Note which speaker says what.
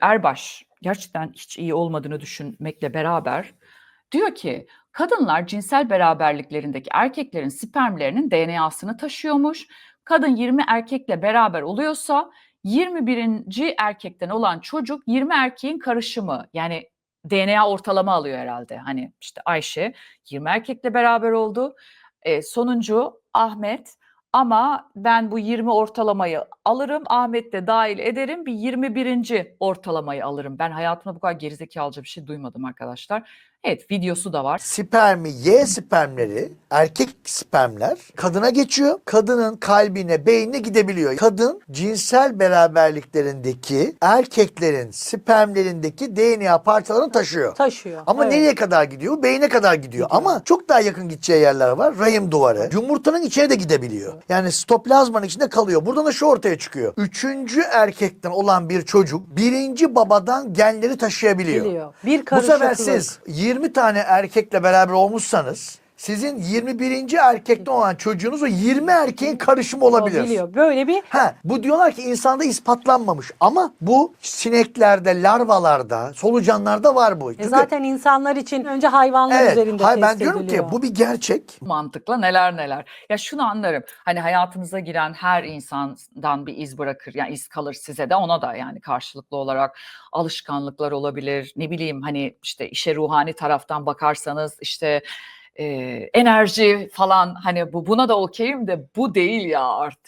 Speaker 1: Erbaş gerçekten hiç iyi olmadığını düşünmekle beraber diyor ki kadınlar cinsel beraberliklerindeki erkeklerin spermlerinin DNA'sını taşıyormuş. Kadın 20 erkekle beraber oluyorsa 21. erkekten olan çocuk 20 erkeğin karışımı. Yani DNA ortalama alıyor herhalde. Hani işte Ayşe 20 erkekle beraber oldu. E, sonuncu Ahmet ama ben bu 20 ortalamayı alırım. Ahmet de dahil ederim. Bir 21. ortalamayı alırım. Ben hayatımda bu kadar gerizekalıca bir şey duymadım arkadaşlar. Evet videosu da var.
Speaker 2: Spermi Y spermleri erkek spermler kadına geçiyor. Kadının kalbine, beynine gidebiliyor. Kadın cinsel beraberliklerindeki erkeklerin spermlerindeki DNA parçalarını taşıyor.
Speaker 3: Taşıyor.
Speaker 2: Ama
Speaker 3: Evet.
Speaker 2: nereye kadar gidiyor? Beyne kadar gidiyor. Ama çok daha yakın gideceği yerler var. Rahim duvarı. Yumurtanın içine de gidebiliyor. Yani stoplazmanın içinde kalıyor. Buradan da şu ortaya çıkıyor. Üçüncü erkekten olan bir çocuk birinci babadan genleri taşıyabiliyor.
Speaker 3: Biliyor. Bir
Speaker 2: Bu sefer siz 20 tane erkekle beraber olmuşsanız sizin 21. erkekten olan çocuğunuz o 20 erkeğin karışımı olabilir.
Speaker 3: Biliyor. Böyle bir
Speaker 2: Ha, bu diyorlar ki insanda ispatlanmamış ama bu sineklerde, larvalarda, solucanlarda var bu.
Speaker 3: e,
Speaker 2: Çünkü-
Speaker 3: zaten insanlar için önce hayvanlar
Speaker 2: evet,
Speaker 3: üzerinde
Speaker 2: hayır, ben
Speaker 3: test
Speaker 2: diyorum
Speaker 3: ediliyor.
Speaker 2: ki bu bir gerçek.
Speaker 1: mantıkla neler neler. Ya şunu anlarım. Hani hayatınıza giren her insandan bir iz bırakır. Yani iz kalır size de ona da yani karşılıklı olarak alışkanlıklar olabilir. Ne bileyim hani işte işe ruhani taraftan bakarsanız işte e, enerji falan hani bu buna da okeyim de bu değil ya artık.